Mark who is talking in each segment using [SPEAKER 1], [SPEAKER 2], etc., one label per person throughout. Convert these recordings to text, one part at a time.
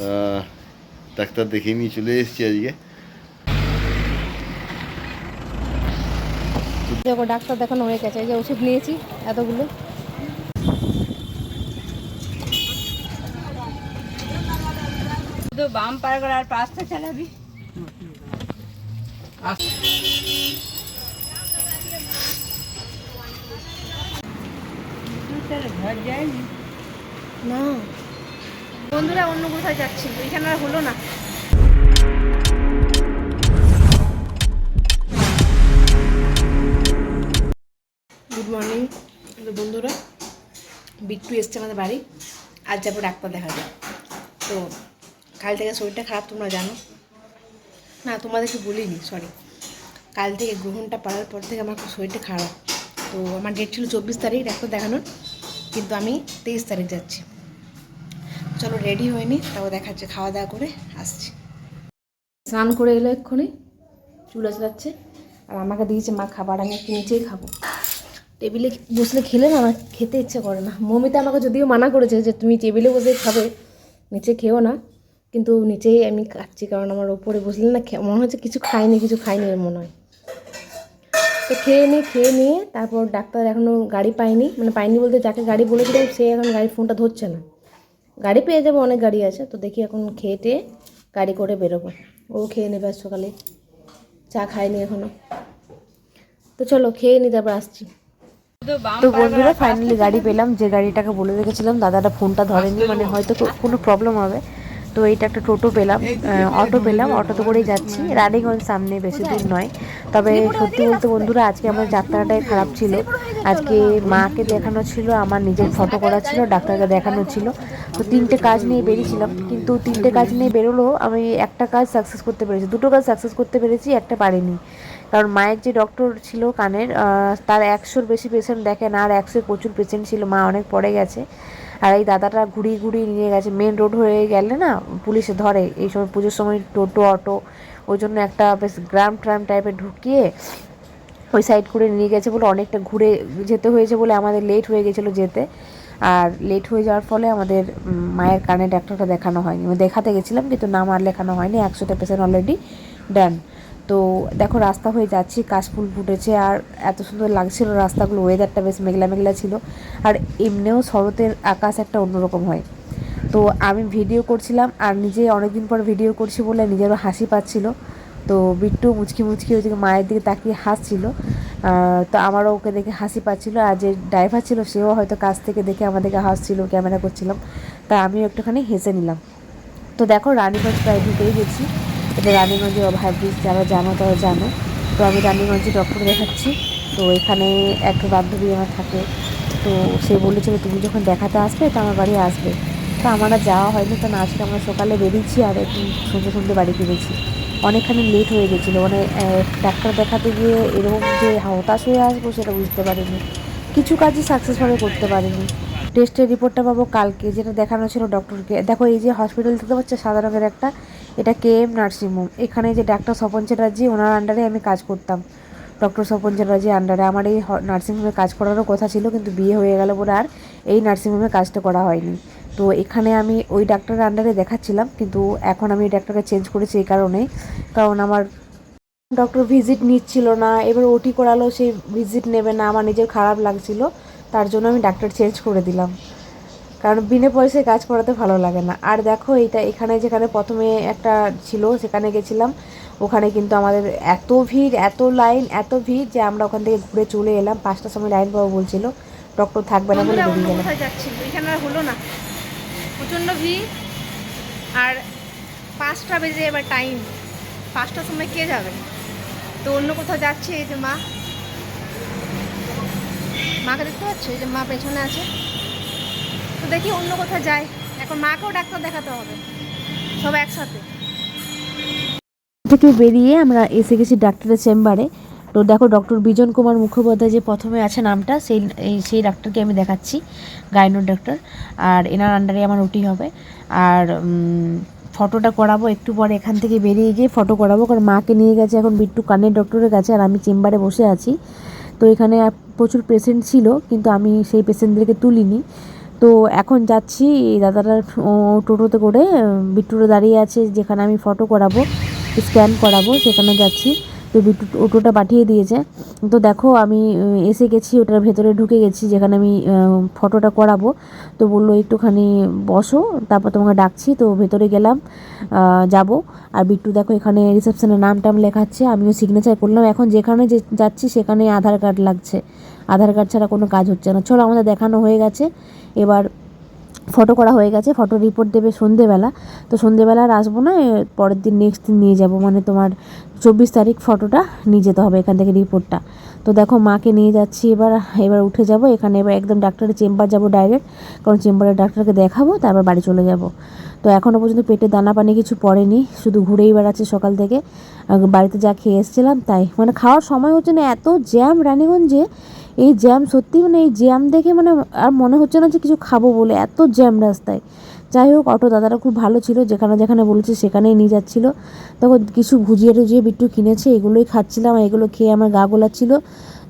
[SPEAKER 1] আহ, doctor দেখিয়ে নিয়ে চলে এসেছি আজকে।
[SPEAKER 2] দেখো ডাক্তার দেখানো হয়ে গেছে এই যে ওষুধ নিয়েছি এতগুলো।
[SPEAKER 3] বাম পার করে আর পাঁচটা চালাবি। ঘর যায়নি
[SPEAKER 2] না। বন্ধুরা, অন্য কোথায় যাচ্ছি এখানে আর হলো না। গুড মর্নিং বন্ধুরা। বিট্টু এসছে আমাদের বাড়ি। আজ যাব ডাক্তার দেখাতে। তো কাল থেকে শরীরটা খারাপ, তোমরা জানো? না, তোমাদেরকে বলিনি সরি কাল থেকে গ্রহণটা পাওয়ার পর থেকে আমার খুব শরীরটা খারাপ। তো আমার ডেট ছিল চব্বিশ তারিখ, ডাক্তার দেখানোর। কিন্তু আমি তেইশ তারিখ যাচ্ছি। চলো রেডি হয়নি, তাও দেখাচ্ছে খাওয়া দাওয়া করে আসছি। স্নান করে এলো এক্ষুনি, চুল যাচ্ছে আর আমাকে দিয়েছে, মা, খাবার, আমি একটু নিচেই খাব। টেবিলে বসলে খেলে না, আমার খেতে ইচ্ছে করে না। মমিতা আমাকে যদিও মানা করেছে যে, তুমি টেবিলে বসে খাবে, নিচে খেও না। কিন্তু নিচেই আমি খাচ্ছি, কারণ আমার ওপরে বসলে না মনে হচ্ছে কিছু খাইনি কিছু খাইনি এর মনে হয়। তো খেয়ে নিই খেয়ে নিয়ে, তারপর ডাক্তার এখনও গাড়ি পায়নি মানে পায়নি বলতে যাকে গাড়ি বলেছিলাম, সে এখন গাড়ির ফোনটা ধরছে না। গাড়ি পেয়ে যাব, অনেক গাড়ি আছে। তো দেখি এখন খেয়ে গাড়ি করে বেরোবো। ও খেয়ে নেবে সকালে। চা খায়নি এখনও। তো চলো, খেয়ে নি, তারপর আসছি।
[SPEAKER 3] তো
[SPEAKER 2] বন্ধুরা ফাইনালি গাড়ি পেলাম। যে গাড়িটাকে বলে রেখেছিলাম, দাদাটা ফোনটা ধরেনি মানে হয়তো কোনো প্রবলেম হবে। তো এইটা একটা টোটো পেলাম অটো পেলাম অটোতে করেই যাচ্ছি। রানীগঞ্জ সামনে বেশি দূর নয়। তবে সত্যি বলতে বন্ধুরা, আজকে আমার যাত্রাটাই খারাপ ছিল। আজকে মাকে দেখানো ছিল, আমার নিজের ফটো করা ছিল, ডাক্তারকে দেখানো ছিল। তো তিনটে কাজ নিয়ে বেরিয়েছিলাম, কিন্তু তিনটে কাজ নিয়ে বেরোলেও আমি একটা কাজ সাকসেস করতে পেরেছি। দুটো কাজ সাকসেস করতে পেরেছি, একটা পারিনি। কারণ মায়ের যে ডক্টর ছিল কানের তার একশোর বেশি পেশেন্ট দেখেন, আর একশোর প্রচুর পেশেন্ট ছিল, মা অনেক পড়ে গেছে। আর এই দাদাটা ঘুরিয়ে ঘুরিয়ে নিয়ে গেছে মেন রোড হয়ে গেলে না, পুলিশে ধরে। এই সময় পুজোর সময় টোটো, অটো, ওই জন্য একটা বেশ গ্রাম ট্রাম টাইপের ঢুকিয়ে ওই সাইড করে নিয়ে গেছে বলে অনেকটা ঘুরে যেতে হয়েছে বলে আমাদের লেট হয়ে গেছিল যেতে। আর লেট হয়ে যাওয়ার ফলে আমাদের মায়ের কানে ডাক্তারটা দেখানো হয়নি। দেখাতে গেছিলাম, কিন্তু নাম আর লেখানো হয়নি। একশোটা পেশেন্ট অলরেডি ডান তো দেখো, রাস্তা হয়ে যাচ্ছি কাশফুল ফুটেছে, আর এত সুন্দর লাগছিল রাস্তাগুলো ওয়েদারটা বেশ মেঘলা মেঘলা ছিল। আর এমনিও শরতের আকাশ একটা অন্যরকম হয়। তো আমি ভিডিও করছিলাম, আর নিজে অনেকদিন পর ভিডিও করছি বলে নিজেরও হাসি পাচ্ছিল। তো বিট্টু মুচকি মুচকি ওইদিকে মায়ের দিকে তাকিয়ে হাসছিল। তো আমারও ওকে দেখে হাসি পাচ্ছিল আর যে ড্রাইভার ছিল সেও হয়তো কাছ থেকে দেখে আমাদেরকে হাসছিল, ক্যামেরা করছিলাম। তা আমিও একটুখানি হেসে নিলাম। তো দেখো রানীগঞ্জ প্রায় ঢুকেই গেছি। এটা রানীগঞ্জের ওভারব্রিজ, যারা জানো তারা জানো। তো আমি রানীগঞ্জে ডক্টর দেখাচ্ছি। তো এখানে এক বান্ধবী আমার থাকে। তো সে বলেছিল, তুমি যখন দেখাতে আসবে, তো আমার বাড়ি আসবে। তো আমার যাওয়া হয়নি। তো না, আজকে আমরা সকালে বেরিয়েছি আর একটু সন্ধ্যে সন্ধ্যে বাড়ি ফিরেছি। অনেকখানি লেট হয়ে গেছিল। মানে ডাক্তার দেখাতে গিয়ে এরকম যে হতাশ হয়ে আসব সেটা বুঝতে পারিনি। কিছু কাজই সাকসেসভাবে করতে পারিনি। টেস্টের রিপোর্টটা পাবো কালকে। যেটা দেখানো ছিল ডক্টরকে দেখো, এই যে হসপিটাল দেখতে পাচ্ছে, সাদা রঙের একটা। এটা কে এম নার্সিংহোম এখানে যে ডাক্তার স্বপন চ্যাটার্জি, ওনার আন্ডারে আমি কাজ করতাম। ডক্টর স্বপন চ্যাটার্জির আন্ডারে আমার এই নার্সিংহোমে কাজ করারও কথা ছিল, কিন্তু বিয়ে হয়ে গেল বলে আর এই নার্সিংহোমে কাজটা করা হয়নি। তো এখানে আমি ওই ডাক্তারের আন্ডারে দেখাচ্ছিলাম, কিন্তু এখন আমি এই ডাক্তারকে চেঞ্জ করেছি এই কারণেই। কারণ আমার ডক্টর ভিজিট নিচ্ছিল না, এবার ওটি করালো সেই ভিজিট নেবে না, আমার নিজের খারাপ লাগছিল, তার জন্য আমি ডাক্তার চেঞ্জ করে দিলাম। কারণ বিনা পয়সায় কাজ করাতে ভালো লাগে না। আর দেখো, এইটা এখানে যেখানে প্রথমে একটা ছিল, সেখানে গেছিলাম। ওখানে কিন্তু আমাদের এত ভিড়, এত লাইন এত ভিড় যে আমরা ওখান থেকে ঘুরে চলে এলাম। পাঁচটার সময় লাইন পাবো বলছিল। ডক্টর থাকবে না বলে বেরিয়ে গেলাম।
[SPEAKER 4] হলো না। প্রচণ্ড ভিড়। আর পাঁচটা বেজে এবার টাইম পাঁচটার সময় কে যাবে? তো অন্য কোথাও যাচ্ছে এই যে মা। মাকে দেখতে পাচ্ছ? এই যে মা পেছনে আছে। তো দেখি অন্য কোথাও যায়। এখন মাকেও ডাক্তার দেখাতে হবে। সব একসাথে।
[SPEAKER 2] থেকে বেরিয়ে আমরা এসে গেছি ডাক্তারের চেম্বারে। তো দেখো ডক্টর বিজন কুমার মুখোপাধ্যায় যে প্রথমে আছে নামটা, সেই সেই ডাক্তারকে আমি দেখাচ্ছি, গাইনোর ডাক্তার। আর এনার আন্ডারে আমার ওটি হবে। আর ফটোটা করাবো একটু পরে এখান থেকে বেরিয়ে গিয়ে ফটো করাবো, কারণ মাকে নিয়ে গেছে এখন বিট্টু কানের ডক্টরের কাছে, আর আমি চেম্বারে বসে আছি। তো এখানে প্রচুর পেশেন্ট ছিল, কিন্তু আমি সেই পেশেন্টদেরকে তুলিনি। তো এখন যাচ্ছি এই দাদাটার টোটোতে করে বিট্টুরে দাঁড়িয়ে আছে, যেখানে আমি ফটো করাবো স্ক্যান করাবো, সেখানে যাচ্ছি। তো অটোটা পাঠিয়ে দিয়েছে। তো দেখো আমি এসে গেছি, ওটার ভেতরে ঢুকে গেছি, যেখানে আমি ফটোটা করাবো। তো বলল, একটুখানি বসো, তারপর তোমাকে ডাকছি, তো ভেতরে গেলাম যাব। আর বিট্টু দেখো এখানে রিসেপশনে নাম টাম লেখাচ্ছে, আমিও সিগনেচার করলাম। এখন যেখানে যে যাচ্ছি, সেখানে আধার কার্ড লাগছে। আধার কার্ড ছাড়া কোনো কাজ হচ্ছে না। চলো, আমাদের দেখানো হয়ে গেছে। এবার ফটো করা হয়ে গেছে, ফটো রিপোর্ট দেবে সন্ধেবেলা। তো সন্ধেবেলা আর আসব না পরের দিন নেক্সট দিন নিয়ে যাব। মানে তোমার চব্বিশ তারিখ ফটোটা নিয়ে যেতে হবে এখান থেকে রিপোর্টটা তো দেখো মাকে নিয়ে যাচ্ছি এবার এবার উঠে যাব। এখানে এবার একদম ডাক্তারের চেম্বার যাব ডাইরেক্ট কারণ চেম্বারের ডাক্তারকে দেখাবো, তারপর বাড়ি চলে যাব। তো এখনও পর্যন্ত পেটে দানা পানি কিছু পড়েনি, শুধু ঘুরেই বেড়াচ্ছে সকাল থেকে। বাড়িতে যা খেয়ে এসেছিলাম তাই। মানে খাওয়ার সময় হচ্ছে না, এত জ্যাম রানীগঞ্জে। এই জ্যাম সত্যি মানে এই জ্যাম দেখে মানে আর মনে হচ্ছে না যে কিছু খাব বলে, এত জ্যাম রাস্তায়। যাই হোক, অটো দাদারা খুব ভালো ছিল, যেখানে যেখানে বলেছে সেখানেই নিয়ে যাচ্ছিল। তখন কিছু ভুজিয়ে টুজিয়ে বিট্টু কিনেছে, এগুলোই খাচ্ছিলাম এগুলো খেয়ে আমার গা গোলাচ্ছিল।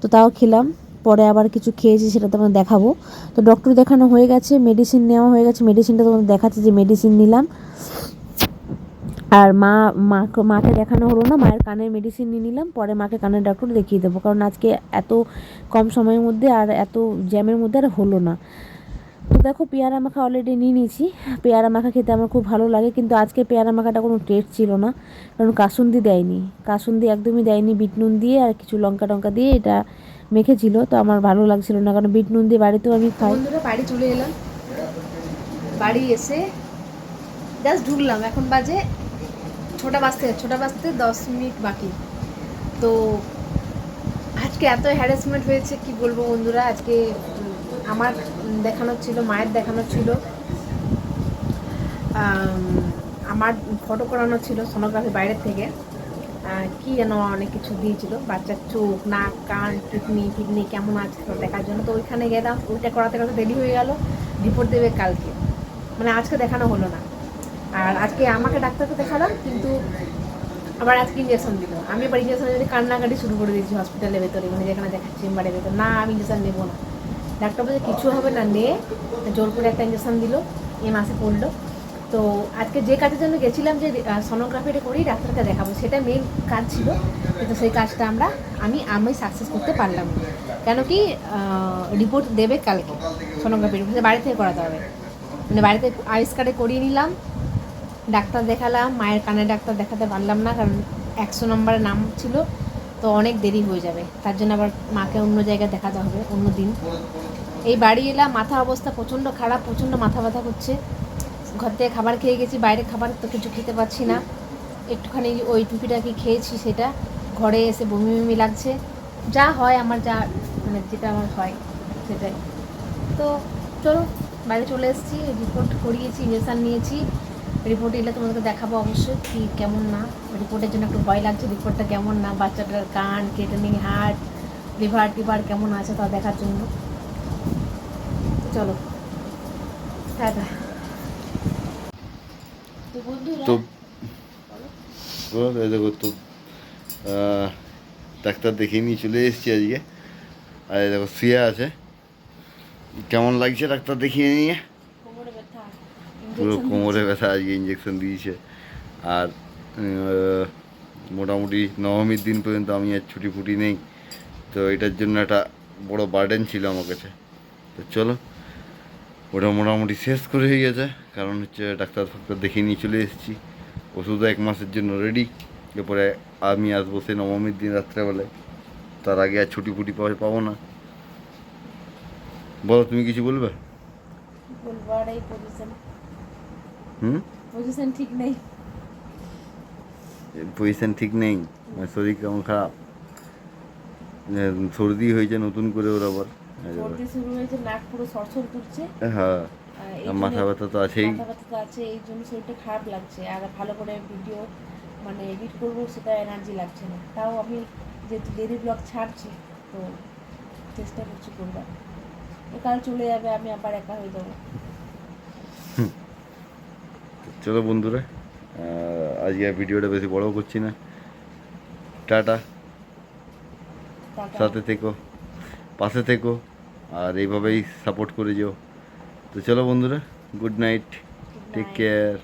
[SPEAKER 2] তো তাও খেলাম, পরে আবার কিছু খেয়েছি সেটা তোমাদের দেখাবো। তো ডক্টর দেখানো হয়ে গেছে মেডিসিন নেওয়া হয়ে গেছে মেডিসিনটা তোমাদের দেখাচ্ছে যে মেডিসিন নিলাম। আর মা, মাকে মাকে দেখানো হলো না, মায়ের কানের মেডিসিন নিয়ে নিলাম, পরে মাকে কানের ডাক্তার দেখিয়ে দেবো। কারণ আজকে এত কম সময়ের মধ্যে আর এত জ্যামের মধ্যে আর হলো না। তো দেখো, পেয়ারা মাখা অলরেডি নিয়ে নিয়েছি। পেয়ারা মাখা খেতে আমার খুব ভালো লাগে, কিন্তু আজকে পেয়ারা মাখাটা কোনো টেস্ট ছিল না। কারণ কাসুন্দি দেয়নি। কাসুন্দি একদমই দেয়নি, বিট নুন দিয়ে আর কিছু লঙ্কা টঙ্কা দিয়ে এটা মেখেছিল, তো আমার ভালো লাগছিল না। কারণ বিট নুন দিয়ে বাড়িতেও আমি খাই।
[SPEAKER 4] বাড়ি চলে এলাম। বাড়ি এসে জাস্ট ঢুকলাম। এখন বাজে ছটা বাজতে ছটা বাজতে দশ মিনিট বাকি। তো আজকে এত হ্যারাসমেন্ট হয়েছে, কি বলব বন্ধুরা? আজকে আমার দেখানোর ছিল, মায়ের দেখানোর ছিল। আমার ফটো করানো ছিল সোনোগ্রাফি বাইরের থেকে। কি যেন অনেক কিছু দিয়েছিল, বাচ্চার চোখ, নাক, কান, কিডনি কিডনি কেমন আছে দেখার জন্য। তো ওইখানে গেলাম, ওইটা করাতে করাতে দেরি হয়ে গেল রিপোর্ট দেবে কালকে। মানে আজকে দেখানো হলো না। আর আজকে আমাকে ডাক্তারকে দেখালাম, কিন্তু আবার আজকে ইঞ্জেকশন দিল। আমি এবার ইঞ্জেকশনের জন্য কান্নাকাটি শুরু করে দিয়েছি হসপিটালের ভেতরে মানে যেখানে দেখাচ্ছি চেম্বারের ভেতর। না, আমি ইঞ্জেকশন নেব না। ডাক্তার বলছে, কিছু হবে না, নে। জোর করে একটা ইঞ্জেকশন দিল, এ মাসে পড়ল। তো আজকে যে কাজের জন্য গেছিলাম যে সনোগ্রাফিটা করেই ডাক্তারকে দেখাবো, সেটা মেন কাজ ছিল। কিন্তু সেই কাজটা আমরা, আমি আমি সাকসেস করতে পারলাম না। কেন কি রিপোর্ট দেবে কালকে সোনোগ্রাফির বাড়ি থেকে করাতে হবে। মানে বাড়িতে আইস কার্ডে করিয়ে নিলাম। ডাক্তার দেখালাম, মায়ের কানের ডাক্তার দেখাতে পারলাম না, কারণ একশো নম্বরের নাম ছিল, তো অনেক দেরি হয়ে যাবে। তার জন্য আবার মাকে অন্য জায়গায় দেখাতে হবে, অন্য দিন। এই বাড়ি এলাম, মাথা অবস্থা প্রচণ্ড খারাপ, প্রচণ্ড মাথা ব্যথা করছে। ঘর থেকে খাবার খেয়ে গেছি বাইরে খাবার তো কিছু খেতে পাচ্ছি না। একটুখানি ওই টুপিটাকে খেয়েছি সেটা, ঘরে এসে বমি বমি লাগছে। যা হয় আমার যা মানে যেটা আমার হয়, সেটাই। তো চলো, বাইরে চলে এসেছি রিপোর্ট করিয়েছি ইঞ্জেকশান নিয়েছি। রিপোর্ট এলে তোমাদেরকে দেখাবো অবশ্যই কি কেমন না। রিপোর্টের জন্য একটু ভয় লাগছে রিপোর্টটা কেমন না? বাচ্চাটার কান কেটনি হার্ট লিভার টিভার কেমন আছে তা দেখার জন্য। চলো। তো বন্ধুরা
[SPEAKER 1] তো দেখো তো ডাক্তার দেখিয়ে নিয়ে চলে এসেছি আজকে। আর দেখো, শুয়ে আছে। কেমন লাগছে ডাক্তার দেখিয়ে নিয়ে? পুরো কোমরে ব্যথা আজকে ইঞ্জেকশন দিয়েছে। আর মোটামুটি নবমীর দিন পর্যন্ত আমি আর ছুটি ফুটি নেই। তো এটার জন্য একটা বড় বার্ডেন ছিল আমার কাছে। তো চলো ওটা মোটামুটি শেষ করে হয়ে গেছে। কারণ হচ্ছে ডাক্তার ফাক্তার দেখিয়ে নিয়ে চলে এসেছি। ওষুধ এক মাসের জন্য রেডি এরপরে আমি আসব সেই নবমীর দিন রাত্রেবেলায়। তার আগে আর ছুটি ফুটি পাওয়া পাবো না। বলো তুমি কিছু বলবে?
[SPEAKER 2] বলব আর এই পজিশন
[SPEAKER 1] হুম?
[SPEAKER 2] পজিশন ঠিক নেই?
[SPEAKER 1] পজিশন ঠিক নেই? শরীর কেমন খারাপ? সর্দি হয়েছে নতুন করে ওর আবার।
[SPEAKER 2] সর্দি শুরু হয়েছে নাক পুরো সরসর করছে।
[SPEAKER 1] হ্যাঁ। মাথা ব্যথা তো আছেই।
[SPEAKER 2] মাথা ব্যথা তো আছে এই জন্য শরীরটা খারাপ লাগছে। আর ভালো করে ভিডিও মানে এডিট করব সেটা এনার্জি লাগছে না। তাও আমি যেহেতু ডেলি ব্লগ ছাড়ছি তো চেষ্টা করছি করবার। কাল চলে যাবে আমি আবার একা হয়ে যাব।
[SPEAKER 1] চলো বন্ধুরা আজকে আর ভিডিওটা বেশি বড় করছি না।
[SPEAKER 2] টাটা।
[SPEAKER 1] সাথে থেকো পাশে থেকো আর এইভাবেই সাপোর্ট করে যেও। তো চলো বন্ধুরা গুড নাইট টেক কেয়ার